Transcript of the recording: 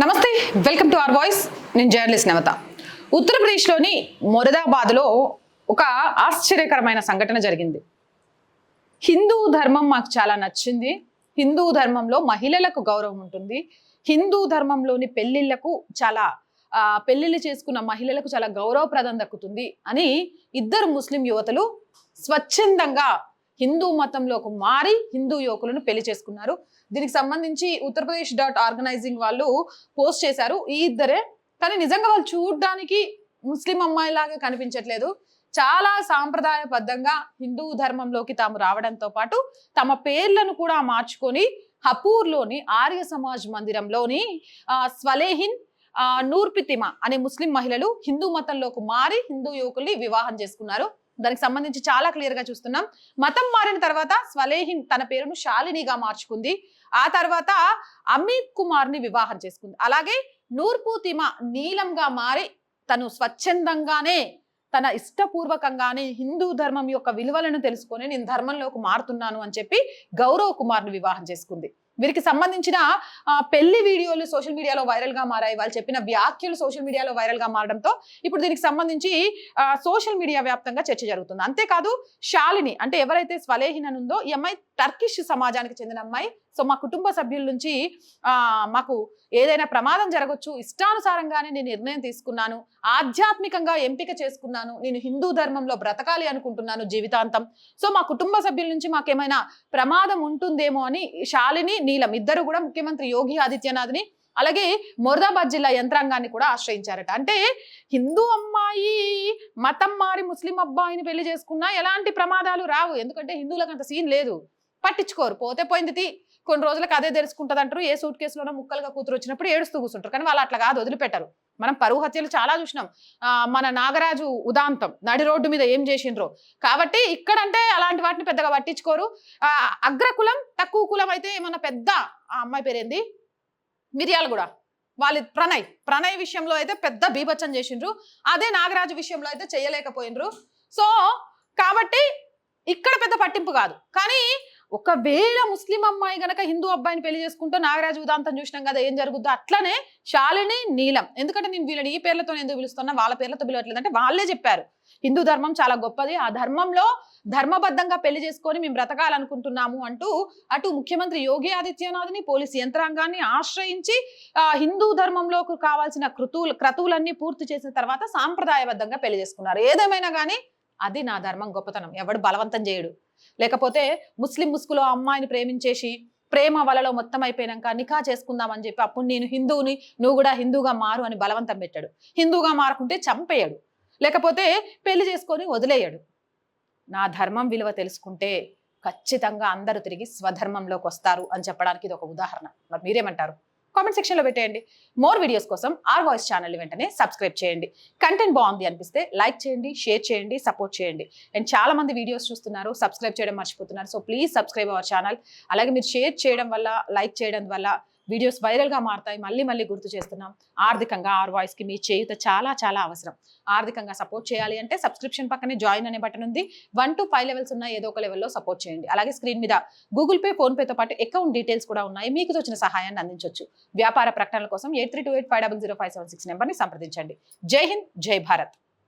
నమస్తే welcome to our voice. నేను journalist Navata. ఉత్తరప్రదేశ్లోని మొరదాబాద్లో ఒక ఆశ్చర్యకరమైన సంఘటన జరిగింది. హిందూ ధర్మం మాకు చాలా నచ్చింది. హిందూ ధర్మంలో మహిళలకు గౌరవం ఉంటుంది. హిందూ ధర్మంలోని పెళ్ళిళ్ళకు చాలా పెళ్ళిళ్ళు చేసుకున్న మహిళలకు చాలా గౌరవప్రదం దక్కుతుంది అని ఇద్దరు ముస్లిం యువతలు స్వచ్ఛందంగా హిందూ మతంలోకి మారి హిందూ యువకులను పెళ్ళి చేసుకున్నారు. దీనికి సంబంధించి ఉత్తరప్రదేశ్ డాట్ ఆర్గనైజింగ్ వాళ్ళు పోస్ట్ చేశారు. ఈ ఇద్దరే కానీ నిజంగా వాళ్ళు చూడడానికి ముస్లిం అమ్మాయిలాగా కనిపించట్లేదు. చాలా సాంప్రదాయబద్ధంగా హిందూ ధర్మంలోకి తాము రావడంతో పాటు తమ పేర్లను కూడా మార్చుకొని హపూర్లోని ఆర్య సమాజ్ మందిరంలోని స్వలేహిన్ ఆ, నూర్పితిమ అనే ముస్లిం మహిళలు హిందూ మతంలోకి మారి హిందూ యువకుల్ని వివాహం చేసుకున్నారు. దానికి సంబంధించి చాలా క్లియర్గా చూస్తున్నాం. మతం మారిన తర్వాత స్వలేహిన్ తన పేరును శాలినిగా మార్చుకుంది. ఆ తర్వాత అమిత్ కుమార్ని వివాహం చేసుకుంది. అలాగే నూర్పుతిమ నీలంగా మారి తను స్వచ్ఛందంగానే తన ఇష్టపూర్వకంగానే హిందూ ధర్మం యొక్క విలువలను తెలుసుకొని నేను ధర్మంలోకి మారుతున్నాను అని చెప్పి గౌరవ్ కుమార్ని వివాహం చేసుకుంది. వీరికి సంబంధించిన పెళ్ళి వీడియోలు సోషల్ మీడియాలో వైరల్గా మారాయి. వాళ్ళు చెప్పిన వ్యాఖ్యలు సోషల్ మీడియాలో వైరల్గా మారడంతో ఇప్పుడు దీనికి సంబంధించి సోషల్ మీడియా వ్యాప్తంగా చర్చ జరుగుతుంది. అంతేకాదు శాలిని అంటే ఎవరైతే స్వలేహినందో ఈ అమ్మాయి టర్కిష్ సమాజానికి చెందిన అమ్మాయి సో మా కుటుంబ సభ్యుల నుంచి మాకు ఏదైనా ప్రమాదం జరగచ్చు ఇష్టానుసారంగానే నేను నిర్ణయం తీసుకున్నాను ఆధ్యాత్మికంగా ఎంపిక చేసుకున్నాను నేను హిందూ ధర్మంలో బ్రతకాలి అనుకుంటున్నాను జీవితాంతం. సో మా కుటుంబ సభ్యుల నుంచి మాకేమైనా ప్రమాదం ఉంటుందేమో అని శాలిని నీలం ఇద్దరు కూడా ముఖ్యమంత్రి యోగి ఆదిత్యనాథ్ని అలాగే మొర్దాబాద్ జిల్లా యంత్రాంగాన్ని కూడా ఆశ్రయించారట. అంటే హిందూ అమ్మాయి మతం మారి ముస్లిం అబ్బాయిని పెళ్ళి చేసుకున్నా ఎలాంటి ప్రమాదాలు రావు. ఎందుకంటే హిందువులకు అంత సీన్ లేదు. పట్టించుకోరు. పోతే పోయింది తీ. కొన్ని రోజులకు అదే తెలుసుకుంటుంది అంటారు ఏ సూట్ కేసులోనో ముక్కలుగా కూతురు వచ్చినప్పుడు ఏడుస్తూ కూర్చుంటారు కానీ వాళ్ళు అట్లా కాదు వదిలిపెట్టారు. మనం పరువు హత్యలు చాలా చూసినాం. మన నాగరాజు ఉదాంతం నడి రోడ్డు మీద ఏం చేసిండ్రో. కాబట్టి ఇక్కడంటే అలాంటి వాటిని పెద్దగా పట్టించుకోరు. అగ్రకులం తక్కువ కులం అయితే ఏమన్నా పెద్ద ఆ అమ్మాయి పేరేంది? మిరియాలు కూడా వాళ్ళ ప్రణయ్. ప్రణయ్ విషయంలో అయితే పెద్ద బీభత్సం చేసిండ్రు. అదే నాగరాజు విషయంలో అయితే చేయలేకపోయినరు సో కాబట్టి ఇక్కడ పెద్ద పట్టింపు కాదు. కానీ ఒకవేళ ముస్లిం అమ్మాయి గనక హిందూ అబ్బాయిని పెళ్ళి చేసుకుంటూ నాగరాజు ఉదాంతం చూసినాం కదా ఏం జరుగుద్దో అట్లనే శాలిని నీలం. ఎందుకంటే నేను వీళ్ళని ఈ పేర్లతో ఎందుకు పిలుస్తున్నా? వాళ్ళ పేర్లతో పిలవట్లేదు అంటే వాళ్ళే చెప్పారు. హిందూ ధర్మం చాలా గొప్పది. ఆ ధర్మంలో ధర్మబద్ధంగా పెళ్ళి చేసుకొని మేము బ్రతకాలనుకుంటున్నాము అంటూ అటు ముఖ్యమంత్రి యోగి ఆదిత్యనాథ్ని పోలీసు యంత్రాంగాన్ని ఆశ్రయించి హిందూ ధర్మంలోకి కావాల్సిన క్రతువులు క్రతువులన్నీ పూర్తి చేసిన తర్వాత సాంప్రదాయబద్ధంగా పెళ్ళి చేసుకున్నారు. ఏదేమైనా కానీ అది నా ధర్మం గొప్పతనం. ఎవడు బలవంతం చేయడు. లేకపోతే ముస్లిం ముసుగులో అమ్మాయిని ప్రేమించేసి ప్రేమ వలలో మొత్తం అయిపోయినాక నికా చేసుకుందామని చెప్పి అప్పుడు నేను హిందువుని నువ్వు కూడా హిందూగా మారు అని బలవంతం పెట్టాడు. హిందూగా మారుకుంటే చంపేయడు. లేకపోతే పెళ్ళి చేసుకొని వదిలేయడు. నా ధర్మం విలువ తెలుసుకుంటే ఖచ్చితంగా అందరూ తిరిగి స్వధర్మంలోకి వస్తారు అని చెప్పడానికి ఇది ఒక ఉదాహరణ. మరి మీరేమంటారు? కామెంట్ సెక్షన్లో పెట్టేయండి. మోర్ వీడియోస్ కోసం ఆర్ వాయిస్ ఛానల్ వెంటనే సబ్స్క్రైబ్ చేయండి. కంటెంట్ బాగుంది అనిపిస్తే లైక్ చేయండి షేర్ చేయండి సపోర్ట్ చేయండి. అండ్ చాలా మంది వీడియోస్ చూస్తున్నారు సబ్స్క్రైబ్ చేయడం మర్చిపోతున్నారు. So please subscribe our channel అలాగే మీరు షేర్ చేయడం వల్ల లైక్ చేయడం వల్ల వీడియోస్ వైరల్గా మారుతాయి. మళ్ళీ మళ్ళీ గుర్తు చేస్తున్నాం. ఆర్థికంగా ఆర్ వాయిస్కి మీ చేయుత చాలా చాలా అవసరం. ఆర్థికంగా సపోర్ట్ చేయాలి అంటే సబ్స్క్రిప్షన్ పక్కనే జాయిన్ అనే బటన్ ఉంది. వన్ టు ఫైవ్ లెవెల్స్ ఉన్న ఏదో ఒక లెవెల్లో సపోర్ట్ చేయండి. అలాగే స్క్రీన్ మీద గూగుల్ పే ఫోన్పేతో పాటు అకౌంట్ డీటెయిల్స్ కూడా ఉన్నాయి. మీకు తోచిన సహాయాన్ని అందించవచ్చు వ్యాపార ప్రకటనల కోసం eight three two eight five double zero five seven six నెంబర్ని సంప్రదించండి. జై హింద్ జై భారత్.